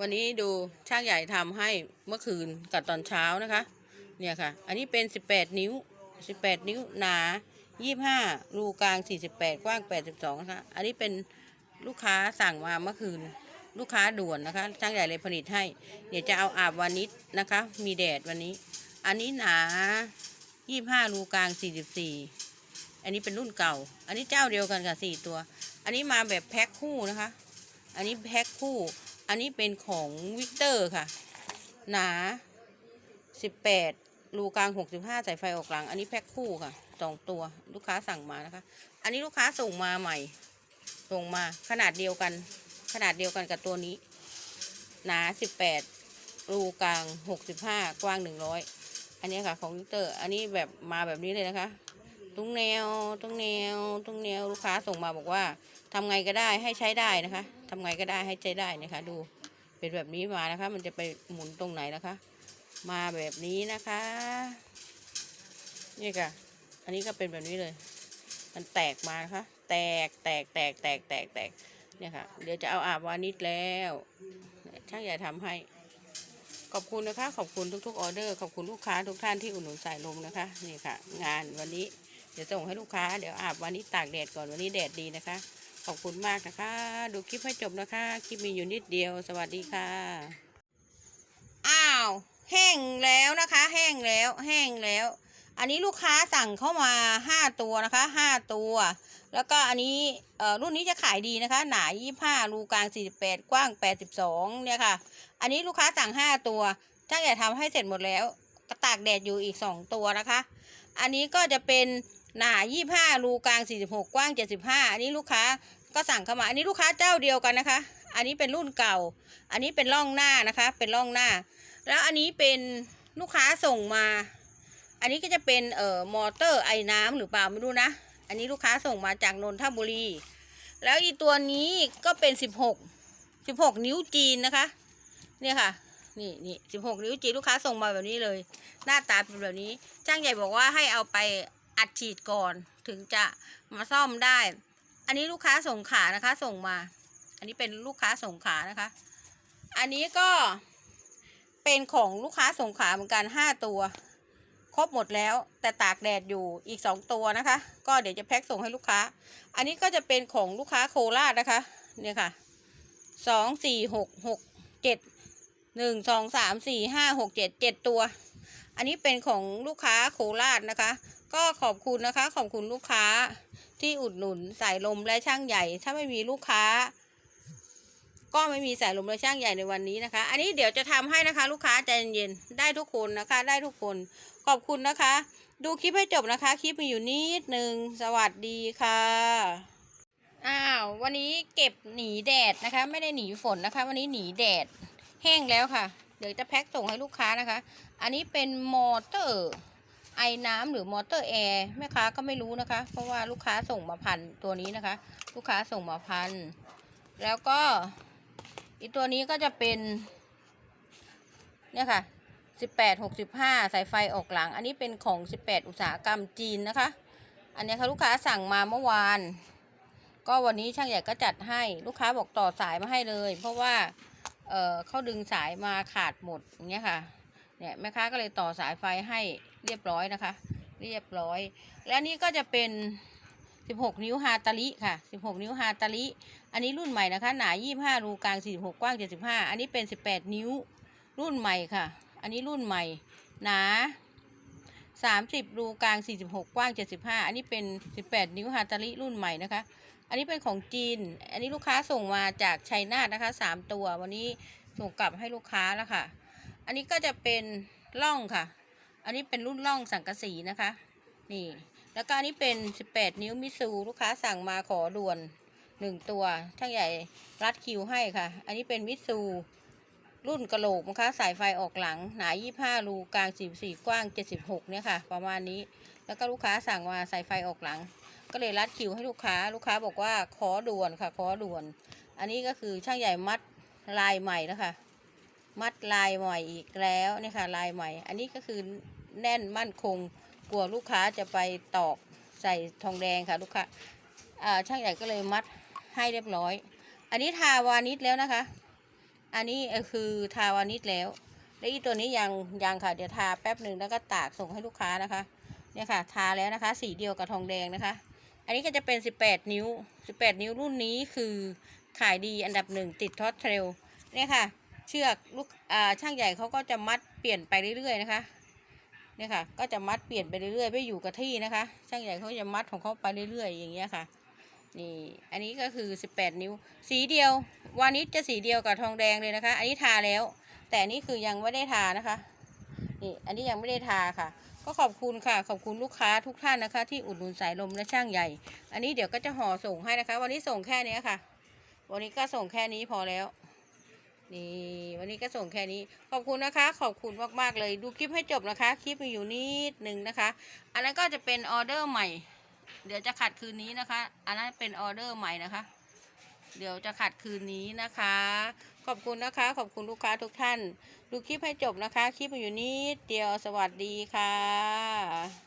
วันนี้ดูช่างใหญ่ทำให้เมื่อคืนกับตอนเช้านะคะ เนี่ยค่ะ อันนี้เป็น 18 นิ้ว 18 นิ้วหนา 25 รูกลาง 48 กว้าง 82 นะคะ อันนี้เป็นลูกค้าสั่งมาเมื่อคืน ลูกค้าด่วนนะคะ ช่างใหญ่เลยผลิตให้ เดี๋ยวจะเอาอาบวันนี้นะคะ มีแดดวันนี้ อันนี้หนา 25 รูกลาง 44 อันนี้เป็นรุ่นเก่า อันนี้เจ้าเดียวกันกับ4ตัว อันนี้มาแบบแพ็คคู่นะคะ อันนี้แพ็คคู่ อันนี้เป็นของวิกเตอร์ค่ะ หนา 18 รูกลาง 65ใส่ไฟออกหลัง อันนี้แพ็คคู่ค่ะสองตัวลูกค้าสั่งมานะคะ อันนี้ลูกค้าส่งมาใหม่ ส่งมาขนาดเดียวกัน ขนาดเดียวกันกับตัวนี้ หนา 18 รูกลาง 65 กว้าง 100 อันนี้ค่ะของวิกเตอร์ อันนี้แบบมาแบบนี้เลยนะคะ ตรงแนวตรงแนวตรงแนวลูกค้าส่งมาบอกว่าทำไงก็ได้ให้ใช้ได้นะคะทำไงก็ได้ให้ใช้ได้นะคะ ดูเป็นแบบนี้มานะคะ มันจะไปหมุนตรงไหนนะคะ มาแบบนี้นะคะ นี่ค่ะ อันนี้ก็เป็นแบบนี้เลย มันแตกมานะคะ แตกแตกแตกแตกแตกแตกเนี่ยค่ะ เดี๋ยวจะเอาอาบวานิชแล้ว ช่างใหญ่ทำให้ขอบคุณนะคะ ขอบคุณทุกๆออเดอร์ ขอบคุณลูกค้าทุกท่านที่อุดหนุนสายลมนะคะ นี่ค่ะ งานวันนี้ เดี๋ยวส่งให้ลูกค้า เดี๋ยวอาบวันนี้ตากแดดก่อนวันนี้แดดดีนะคะ ขอบคุณมากนะคะ ดูคลิปให้จบนะคะ คลิปมีอยู่นิดเดียว สวัสดีค่ะ อ้าว แห้งแล้วนะคะ แห้งแล้ว แห้งแล้ว อันนี้ลูกค้าสั่งเข้ามาห้าตัวนะคะห้าตัว แล้วก็อันนี้เอ่อรุ่นนี้จะขายดีนะคะ หนายี่ห้ารูกลางสี่สิบแปดกว้างแปดสิบสองเนี่ยค่ะ อันนี้ลูกค้าสั่งห้าตัวช่างใหญ่ทำให้เสร็จหมดแล้วก็ตากแดดอยู่อีกสองตัวนะคะ อันนี้ก็จะเป็น หนายี่ห้ารูกลางสี่สิบหกกว้างเจ็ดสิบห้าอันนี้ลูกค้าก็สั่งเข้ามา อันนี้ลูกค้าเจ้าเดียวกันนะคะ อันนี้เป็นรุ่นเก่า อันนี้เป็นร่องหน้านะคะ เป็นร่องหน้า แล้วอันนี้เป็นลูกค้าส่งมา อันนี้ก็จะเป็นเอ่อมอเตอร์ไอ้น้ำหรือเปล่าไม่รู้นะ อันนี้ลูกค้าส่งมาจากนนทบุรี แล้วอีตัวนี้ก็เป็นสิบหกสิบหกนิ้วจีนนะคะ เนี่ยค่ะนี่นี่สิบหกนิ้วจีนลูกค้าส่งมาแบบนี้เลย หน้าตาเป็นแบบนี้จ้างใหญ่บอกว่าให้เอาไป อัดฉีดก่อนถึงจะมาซ่อมได้ อันนี้ลูกค้าส่งขานะคะ ส่งมา อันนี้เป็นลูกค้าส่งขานะคะ อันนี้ก็เป็นของลูกค้าส่งขาเหมือนกันห้าตัว ครบหมดแล้ว แต่ตากแดดอยู่อีกสองตัวนะคะ ก็เดี๋ยวจะแพ็คส่งให้ลูกค้า อันนี้ก็จะเป็นของลูกค้าโคราชนะคะ เนี่ยค่ะสองสี่หกหกเจ็ดหนึ่งสองสามสี่ห้าหกเจ็ดเจ็ดตัว อันนี้เป็นของลูกค้าโคราชนะคะ ก็ขอบคุณนะคะ ขอบคุณลูกค้าที่อุดหนุนสายลมและช่างใหญ่ ถ้าไม่มีลูกค้า ก็ไม่มีสายลมและช่างใหญ่ในวันนี้นะคะ อันนี้เดี๋ยวจะทำให้นะคะ ลูกค้าใจเย็นๆได้ทุกคนนะคะ ได้ทุกคน ขอบคุณนะคะ ดูคลิปให้จบนะคะ คลิปมีอยู่นิดนึงสวัสดีค่ะอ้าววันนี้เก็บหนีแดดนะคะ ไม่ได้หนีฝนนะคะ วันนี้หนีแดดแห้งแล้วค่ะ เดี๋ยวจะแพ็คส่งให้ลูกค้านะคะ อันนี้เป็นมอเตอร์ ไอ้น้ำหรือมอเตอร์แอร์แม่ค้าก็ไม่รู้นะคะ เพราะว่าลูกค้าส่งมาพันตัวนี้นะคะ ลูกค้าส่งมาพัน แล้วก็อีกตัวนี้ก็จะเป็นเนี่ยค่ะสิบแปดหกสิบห้าสายไฟออกหลัง อันนี้เป็นของสิบแปดอุตสาหกรรมจีนนะคะ อันนี้ค่ะลูกค้าสั่งมาเมื่อวาน ก็วันนี้ช่างใหญ่ก็จัดให้ลูกค้าบอกต่อสายมาให้เลย เพราะว่าเออเขาดึงสายมาขาดหมดอย่างเงี้ยค่ะ เนี่ยแม่ค้าก็เลยต่อสายไฟให้เรียบร้อยนะคะ เรียบร้อย และนี่ก็จะเป็น16 นิ้วฮาตาลิค่ะ 16 นิ้วฮาตาลิ อันนี้รุ่นใหม่นะคะ หนา 25 รูกลาง 46 กว้าง 75 อันนี้เป็น 18 นิ้ว รุ่นใหม่ค่ะ อันนี้รุ่นใหม่ หนา 30 รูกลาง 46 กว้าง 75 อันนี้เป็น 18 นิ้วฮาตาลิรุ่นใหม่นะคะ อันนี้เป็นของจีน อันนี้ลูกค้าส่งมาจากชัยนานะคะ 3 ตัว วันนี้ส่งกลับให้ลูกค้าแล้วค่ะ อันนี้ก็จะเป็นล่องค่ะ อันนี้เป็นรุ่นล่องสังกะสีนะคะ นี่ แล้วก็อันนี้เป็น 18 นิ้วมิซูลูกค้าสั่งมาขอด่วนหนึ่งตัว ช่างใหญ่รัดคิวให้ค่ะ อันนี้เป็นมิซูรุ่นกระโหลกนะคะสายไฟออกหลัง หนา 25 รูกลาง 44 กว้าง 76 เนี่ยค่ะ ประมาณนี้ แล้วก็ลูกค้าสั่งมาสายไฟออกหลัง ก็เลยรัดคิวให้ลูกค้า ลูกค้าบอกว่าขอด่วนค่ะ ขอด่วน อันนี้ก็คือช่างใหญ่มัดลายใหม่แล้วค่ะ มัดลายใหม่อีกแล้วเนี่ยค่ะลายใหม่ อันนี้ก็คือแน่นมั่นคงกลัวลูกค้าจะไปตอกใส่ทองแดงค่ะลูกค้าอ่าช่างใหญ่ก็เลยมัดให้เรียบร้อย อันนี้ทาวานิชแล้วนะคะ อันนี้คือทาวานิชแล้วแล้วอีตัวนี้ยังยังค่ะเดี๋ยวทาแป๊บหนึ่งแล้วก็ตากส่งให้ลูกค้านะคะเนี่ยค่ะทาแล้วนะคะ สีเดียวกับทองแดงนะคะ อันนี้ก็จะเป็น 18 นิ้ว 18 นิ้วรุ่นนี้คือขายดีอันดับหนึ่งติดท็อตเทรลเนี่ยค่ะ เชือกลูกช่างใหญ่เขาก็จะมัดเปลี่ยนไปเรื่อยๆนะคะเนี่ยค่ะ ก็จะมัดเปลี่ยนไปเรื่อยๆไม่อยู่กับที่นะคะ ช่างใหญ่เขาจะมัดของเขาไปเรื่อยๆ อย่างเงี้ยค่ะ นี่ อันนี้ก็คือ 18 นิ้ว สีเดียว วานิชจะสีเดียวกับทองแดงเลยนะคะ อันนี้ทาแล้ว แต่อันนี้คือยังไม่ได้ทานะคะ นี่ อันนี้ยังไม่ได้ทาค่ะ ก็ขอบคุณค่ะ ขอบคุณลูกค้าทุกท่านนะคะ ที่อุดหนุนสายลมและช่างใหญ่ อันนี้เดี๋ยวก็จะห่อส่งให้นะคะ วันนี้ส่งแค่นี้ค่ะ วันนี้ก็ส่งแค่นี้พอแล้ว นี่วันนี้ก็ส่งแค่นี้ขอบคุณนะคะ ขอบคุณมากๆเลยดูคลิปให้จบนะคะ คลิปมีอยู่นิดหนึ่งนะคะ อันนั้นก็จะเป็นออเดอร์ใหม่ เดี๋ยวจะขัดคืนนี้นะคะ อันนั้นเป็นออเดอร์ใหม่นะคะ เดี๋ยวจะขัดคืนนี้นะคะ ขอบคุณนะคะ ขอบคุณลูกค้าทุกท่าน ดูคลิปให้จบนะคะ คลิปมีอยู่นิดเดียวสวัสดีค่ะ